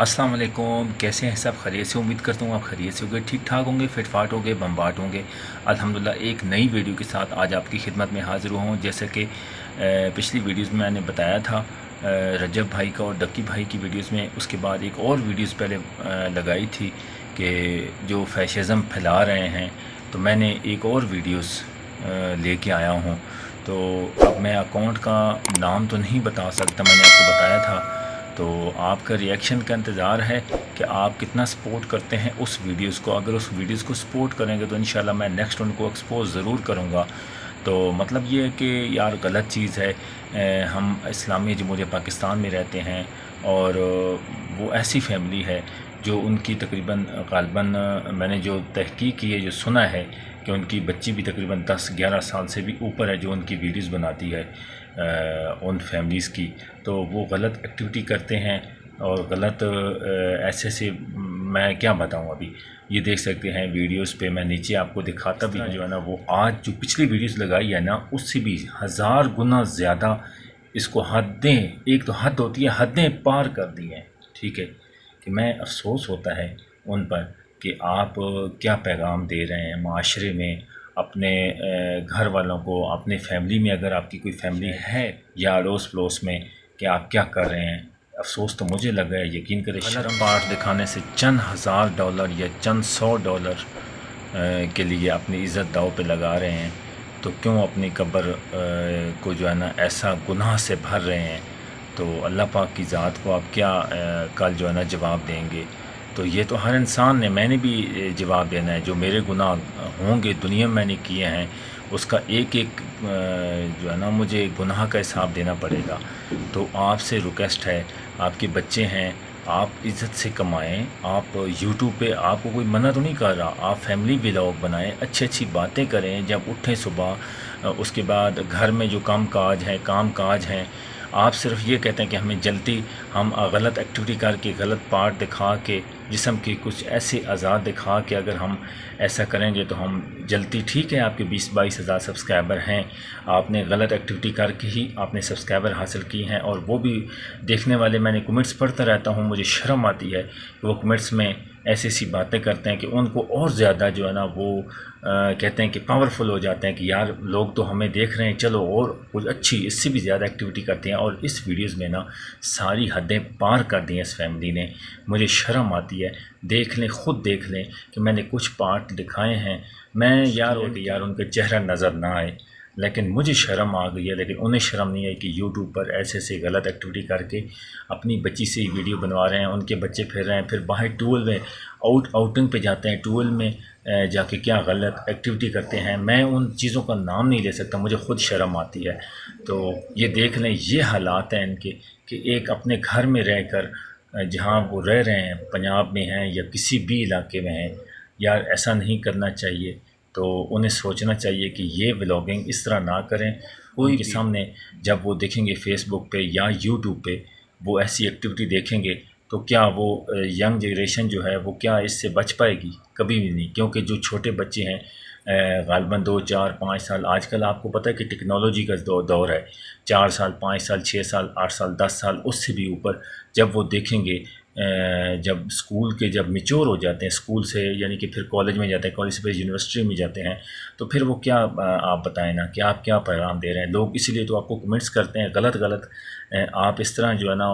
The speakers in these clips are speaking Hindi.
अस्सलाम वालेकुम कैसे हैं सब? खैरियत से उम्मीद करता हूँ आप खैरियत से होंगे ठीक ठाक होंगे फिट फाट होंगे, बम्बाट होंगे। अल्हम्दुलिल्लाह, एक नई वीडियो के साथ आज आपकी खिदमत में हाज़िर हुआ हूँ। जैसे कि पिछली वीडियोस में मैंने बताया था रजब भाई का और डक्की भाई की वीडियोस में। उसके बाद एक और वीडियोस पहले लगाई थी कि जो फैशज़म फैला रहे हैं। तो मैंने एक और वीडियोस लेके आया हूँ। तो अब मैं अकाउंट का नाम तो नहीं बता सकता, मैंने आपको बताया था। तो आपका रिएक्शन का इंतज़ार है कि आप कितना सपोर्ट करते हैं उस वीडियोस को। अगर उस वीडियोस को सपोर्ट करेंगे तो इन मैं नेक्स्ट उनको एक्सपोज ज़रूर करूँगा। तो मतलब ये है कि यार गलत चीज़ है। हम इस्लामी जमहूरिया पाकिस्तान में रहते हैं और वो ऐसी फैमिली है जो उनकी तकरीबन, गालबन मैंने जो तहकीक की है, जो सुना है कि उनकी बच्ची भी तकरीबन 10-11 साल से भी ऊपर है जो उनकी वीडियोस बनाती है उन फैमिलीज़ की। तो वो गलत एक्टिविटी करते हैं और गलत ऐसे से मैं क्या बताऊँ अभी? ये देख सकते हैं वीडियोस पे मैं नीचे आपको दिखाता भी जो है ना वो आज जो पिछली वीडियोस लगाई है ना उससे भी हज़ार गुना ज़्यादा इसको हदें एक तो हद होती है हदें पार कर दी हैं। ठीक है? कि मैं अफसोस होता है उन पर। कि आप क्या पैगाम दे रहे हैं माशरे में अपने घर वालों को अपने फैमिली में अगर आपकी कोई फैमिली है या अड़ोस पड़ोस में कि आप क्या कर रहे हैं? अफसोस तो मुझे लगा है यकीन करें शर्म पाठ दिखाने से चंद हज़ार डॉलर या चंद सौ डॉलर के लिए अपनी इज़्ज़त दाव पे लगा रहे हैं। तो क्यों अपनी कब्र को जो है ना ऐसा गुनाह से भर रहे हैं? तो अल्लाह पाक की ज़ात को आप क्या कल जो है ना जवाब देंगे? तो ये तो हर इंसान ने, मैंने भी जवाब देना है, जो मेरे गुनाह होंगे, दुनिया में मैंने किए हैं, उसका एक एक जो है ना, मुझे गुनाह का हिसाब देना पड़ेगा। तो आपसे रिक्वेस्ट है, आपके बच्चे हैं, आप इज़्ज़त से कमाएँ, आप यूट्यूब पे आपको कोई मना तो नहीं कर रहा, आप फैमिली व्लॉग बनाएँ अच्छी अच्छी बातें करें, जब उठें सुबह उसके बाद घर में जो काम काज हैं काम काज हैं आप सिर्फ़ ये कहते हैं कि हमें जल्दी हम गलत एक्टिविटी करके, गलत पार्ट दिखा के, जिसम की कुछ ऐसे आज़ाद दिखा के अगर हम ऐसा करेंगे तो हम जल्दी ठीक है। आपके बीस बाईस हज़ार सब्सक्राइबर हैं। आपने गलत एक्टिविटी करके ही आपने सब्सक्राइबर हासिल की हैं। और वो भी देखने वाले, मैंने कमेंट्स पढ़ता रहता हूँ, मुझे शर्म आती है वो कमेंट्स में ऐसी ऐसी बातें करते हैं कि उनको और ज़्यादा जो है ना वो आ, कहते हैं कि पावरफुल हो जाते हैं कि यार लोग तो हमें देख रहे हैं चलो और कुछ अच्छी इससे भी ज़्यादा एक्टिविटी करते हैं। और इस वीडियोज़ में ना सारी हदें पार कर दी हैं इस फैमिली ने। मुझे शर्म आती है। देख लें ख़ुद देख लें कि मैंने कुछ पार्ट दिखाए हैं। मैं यार हो यार उनका चेहरा नज़र ना आए। लेकिन मुझे शर्म आ गई है, लेकिन उन्हें शर्म नहीं है कि यूट्यूब पर ऐसे ऐसे गलत एक्टिविटी करके अपनी बच्ची से वीडियो बनवा रहे हैं, उनके बच्चे फिर रहे हैं, फिर बाहर टूल में आउट आउटिंग पे जाते हैं टूल में जाके क्या गलत एक्टिविटी करते हैं। मैं उन चीज़ों का नाम नहीं ले सकता, मुझे ख़ुद शर्म आती है। तो ये देख लें, ये हालात हैं इनके कि एक अपने घर में रह कर जहाँ वो रह रहे हैं, पंजाब में हैं या किसी भी इलाके में हैं, यार ऐसा नहीं करना चाहिए। तो उन्हें सोचना चाहिए कि ये व्लॉगिंग इस तरह ना करें। कोई के सामने जब वो देखेंगे फेसबुक पे या यूट्यूब पे वो ऐसी एक्टिविटी देखेंगे तो क्या वो यंग जनरेशन जो है वो क्या इससे बच पाएगी? कभी भी नहीं क्योंकि जो छोटे बच्चे हैं गालबन दो चार पाँच साल आजकल आपको पता है कि टेक्नोलॉजी का दौर है। चार साल पाँच साल छः साल आठ साल दस साल उससे भी ऊपर जब वो देखेंगे जब स्कूल के जब मिच्योर हो जाते हैं, स्कूल से यानी कि फिर कॉलेज में जाते हैं कॉलेज से फिर यूनिवर्सिटी में जाते हैं तो फिर वो क्या आप बताएँ ना कि आप क्या पैगाम दे रहे हैं? लोग इसीलिए तो आपको कमेंट्स करते हैं गलत गलत आप इस तरह जो है ना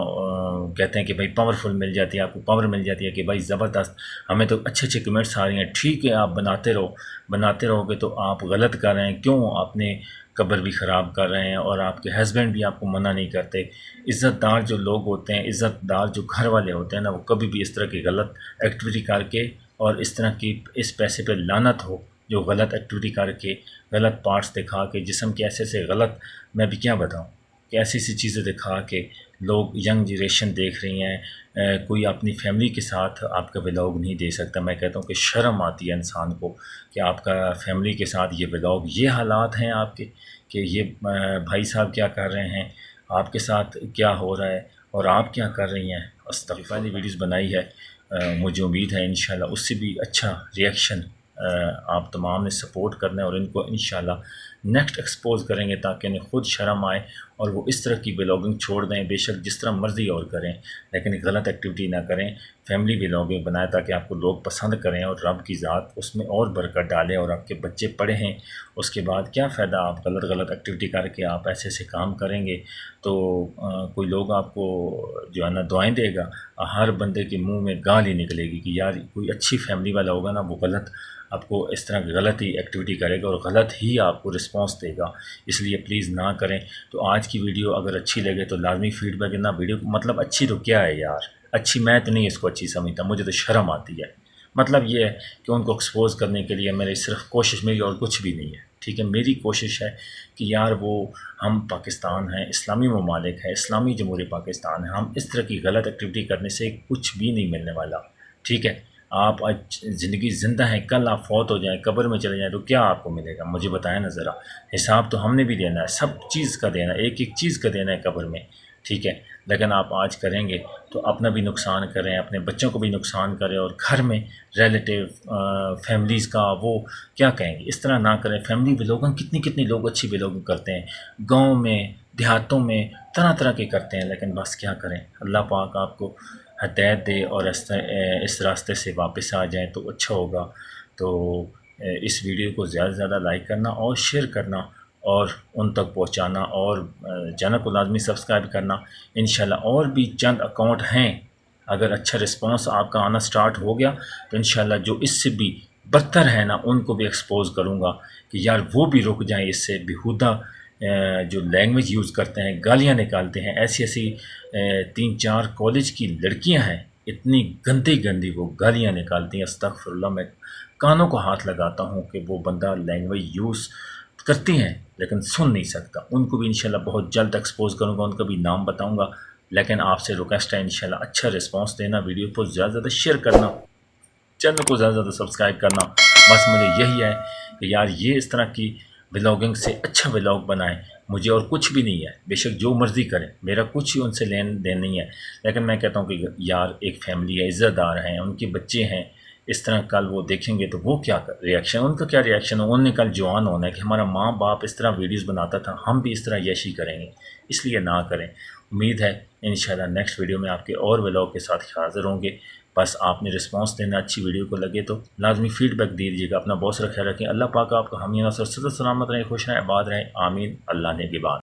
कहते हैं कि भाई पावरफुल मिल जाती है, आपको पावर मिल जाती है कि भाई ज़बरदस्त, हमें तो अच्छे अच्छे कमेंट्स आ रही हैं, ठीक है, आप बनाते रहो, बनाते रहोगे तो आप गलत कर रहे हैं, क्यों? अपने कब्र भी ख़राब कर रहे हैं और आपके हस्बैंड भी आपको मना नहीं करते। इज़्ज़तदार जो लोग होते हैं, इज़्ज़तदार जो घर वाले होते हैं ना, वो कभी भी इस तरह की गलत एक्टिविटी करके और इस तरह की इस पैसे पर लानत हो, जो गलत एक्टिविटी करके, गलत पार्ट्स दिखा के, जिसम के ऐसे से गलत, मैं भी क्या बताऊँ? कि ऐसी ऐसी चीज़ें दिखा के लोग, यंग जनरेशन देख रही हैं कोई अपनी फैमिली के साथ आपका व्लॉग नहीं दे सकता। मैं कहता हूँ कि शर्म आती है इंसान को कि आपका फैमिली के साथ ये व्लॉग ये हालात हैं आपके कि ये भाई साहब क्या कर रहे हैं, आपके साथ क्या हो रहा है और आप क्या कर रही हैं। वाली वीडियोस बनाई है मुझे उम्मीद है इन उससे भी अच्छा रिएक्शन आप तमाम ने सपोर्ट करना है और इनको इन नेक्स्ट एक्सपोज करेंगे ताकि इन्हें खुद शर्म आए और वो इस तरह की ब्लॉगिंग छोड़ दें बेशक जिस तरह मर्ज़ी और करें लेकिन गलत एक्टिविटी ना करें फैमिली ब्लॉगिंग बनाए ताकि आपको लोग पसंद करें और रब की ज़ात उसमें और बरकत डालें और आपके बच्चे पढ़े हैं। उसके बाद क्या फ़ायदा आप गलत गलत एक्टिविटी करके आप ऐसे ऐसे काम करेंगे? तो आ, कोई लोग आपको जो है ना दुआएँ देगा हर बंदे के मुँह में गाल निकलेगी कि यार कोई अच्छी फैमिली वाला होगा ना वो गलत आपको इस तरह गलत ही एक्टिविटी करेगा और गलत ही आपको रिस्पांस देगा। इसलिए प्लीज़ ना करें। तो आज की वीडियो अगर अच्छी लगे तो लाजमी फीडबैक देना। वीडियो मतलब अच्छी तो क्या है यार? अच्छी मैं तो नहीं इसको अच्छी समझता। मुझे तो शर्म आती है। मतलब ये है कि उनको एक्सपोज करने के लिए मेरी सिर्फ़ कोशिश मेरी और कुछ भी नहीं है। ठीक है? मेरी कोशिश है कि यार वो हम पाकिस्तान हैं, इस्लामी ममालिक है, इस्लामी जमहूरी पाकिस्तान है। हम इस तरह की गलत एक्टिविटी करने से कुछ भी नहीं मिलने वाला। ठीक है? आप आज ज़िंदगी ज़िंदा हैं, कल आप फौत हो जाएँ, कब्र में चले जाएँ तो क्या आपको मिलेगा? मुझे बताएँ ना ज़रा। हिसाब तो हमने भी देना है, सब चीज़ का देना है एक एक चीज़ का देना है कब्र में, ठीक है? लेकिन आप आज करेंगे तो अपना भी नुकसान करें, अपने बच्चों को भी नुकसान करें और घर में रिलेटिव फैमिलीज़ का वो क्या कहेंगे? इस तरह ना करें। फैमिली बिलोगन कितनी कितनी लोग अच्छी बिलोगन करते हैं। गाँव में, देहातों में तरह तरह के करते हैं, लेकिन बस क्या करें? अल्लाह पाक आपको हदायत दे और इस रास्ते से वापस आ जाएँ तो अच्छा होगा। तो इस वीडियो को ज़्यादा से ज़्यादा लाइक करना और शेयर करना और उन तक पहुंचाना और चैनल को लाजमी सब्सक्राइब करना। इन और भी चंद अकाउंट हैं। अगर अच्छा रिस्पांस आपका आना स्टार्ट हो गया तो इन जो इससे भी बदतर है ना, उनको भी एक्सपोज करूँगा कि यार वो भी रुक जाएँ इससे बेहुदा जो लैंग्वेज यूज़ करते हैं, गालियाँ निकालते हैं, ऐसी ऐसी तीन, चार कॉलेज की लड़कियाँ हैं, इतनी गंदी गंदी वो गालियाँ निकालती हैं। अस्तफ़ुल्ला मैं कानों को हाथ लगाता हूँ कि वो बंदा लैंग्वेज यूज़ करती हैं, लेकिन सुन नहीं सकता। उनको भी इंशाल्लाह बहुत जल्द एक्सपोज करूँगा, उनका भी नाम बताऊँगा, लेकिन आपसे रिक्वेस्ट है इंशाल्लाह अच्छा रिस्पांस देना वीडियो को ज़्यादा ज़्यादा शेयर करना चैनल को ज़्यादा ज़्यादा सब्सक्राइब करना। बस मुझे यही है कि यार ये इस तरह की व्लॉगिंग से अच्छा व्लॉग बनाएँ। मुझे और कुछ भी नहीं है। बेशक जो मर्ज़ी करें। मेरा कुछ ही उनसे लेन देन नहीं है। लेकिन मैं कहता हूँ कि यार, एक फैमिली है इज़्ज़तदार हैं, उनके बच्चे हैं, इस तरह कल वो देखेंगे तो वो क्या रिएक्शन उनका क्या रिएक्शन है? उन्होंने कल जवान होना है कि हमारा माँ बाप इस तरह वीडियोज़ बनाता था, हम भी इस तरह यशी करेंगे। इसलिए ना करें। उम्मीद है इन नेक्स्ट वीडियो में आपके और व्लॉग के साथ हाज़िर होंगे। बस आपने रिस्पांस देना, अच्छी वीडियो को लगे तो लाजमी फीडबैक दे दीजिएगा, अपना बहुत सारा ख्याल रखें। अल्लाह पाक आपका हमीना सर सदर सलामत रहें, खुश रहें, आबाद रहें। आमीन। अल्लाह ने के बाद।